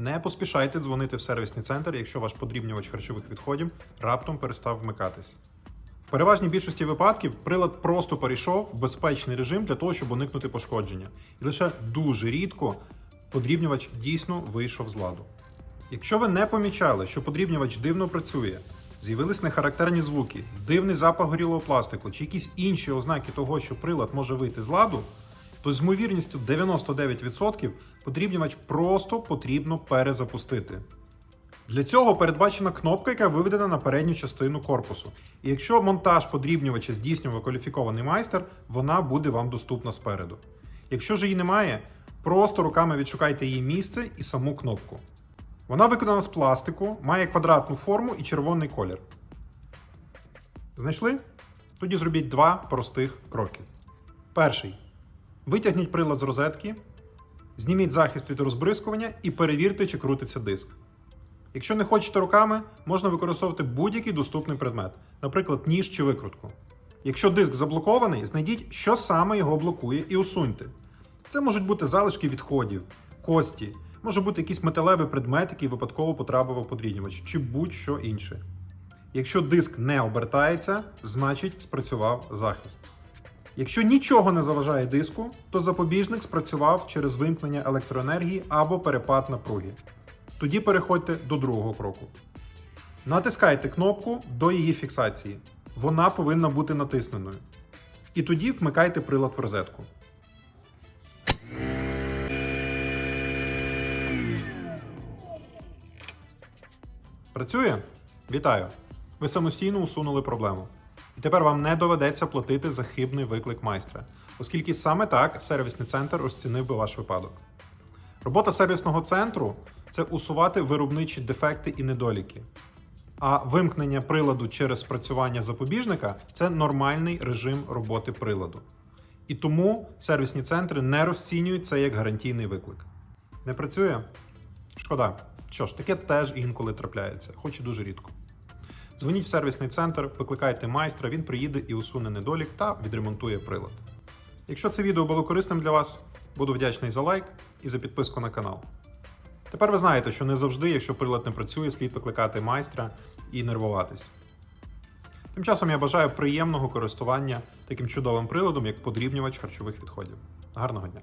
Не поспішайте дзвонити в сервісний центр, якщо ваш подрібнювач харчових відходів раптом перестав вмикатись. В переважній більшості випадків прилад просто перейшов в безпечний режим для того, щоб уникнути пошкодження. І лише дуже рідко подрібнювач дійсно вийшов з ладу. Якщо ви не помічали, що подрібнювач дивно працює, з'явились нехарактерні звуки, дивний запах горілого пластику чи якісь інші ознаки того, що прилад може вийти з ладу, то з ймовірністю 99% подрібнювач просто потрібно перезапустити. Для цього передбачена кнопка, яка виведена на передню частину корпусу. І якщо монтаж подрібнювача здійснював кваліфікований майстер, вона буде вам доступна спереду. Якщо ж її немає, просто руками відшукайте її місце і саму кнопку. Вона виконана з пластику, має квадратну форму і червоний колір. Знайшли? Тоді зробіть два простих кроки. Перший. Витягніть прилад з розетки, зніміть захист від розбризкування і перевірте, чи крутиться диск. Якщо не хочете руками, можна використовувати будь-який доступний предмет, наприклад, ніж чи викрутку. Якщо диск заблокований, знайдіть, що саме його блокує, і усуньте. Це можуть бути залишки відходів, кості, може бути якийсь металевий предмет, який випадково потрапив у подрібнювач, чи будь-що інше. Якщо диск не обертається, значить спрацював захист. Якщо нічого не заважає диску, то запобіжник спрацював через вимкнення електроенергії або перепад напруги. Тоді переходьте до другого кроку. Натискайте кнопку до її фіксації. Вона повинна бути натисненою. І тоді вмикайте прилад в розетку. Працює? Вітаю! Ви самостійно усунули проблему. І тепер вам не доведеться платити за хибний виклик майстра, оскільки саме так сервісний центр розцінив би ваш випадок. Робота сервісного центру це усувати виробничі дефекти і недоліки. А вимкнення приладу через спрацювання запобіжника це нормальний режим роботи приладу. І тому сервісні центри не розцінюють це як гарантійний виклик. Не працює? Шкода. Що ж, таке теж інколи трапляється, хоч і дуже рідко. Дзвоніть в сервісний центр, викликайте майстра, він приїде і усуне недолік та відремонтує прилад. Якщо це відео було корисним для вас, буду вдячний за лайк і за підписку на канал. Тепер ви знаєте, що не завжди, якщо прилад не працює, слід викликати майстра і нервуватись. Тим часом я бажаю приємного користування таким чудовим приладом, як подрібнювач харчових відходів. Гарного дня!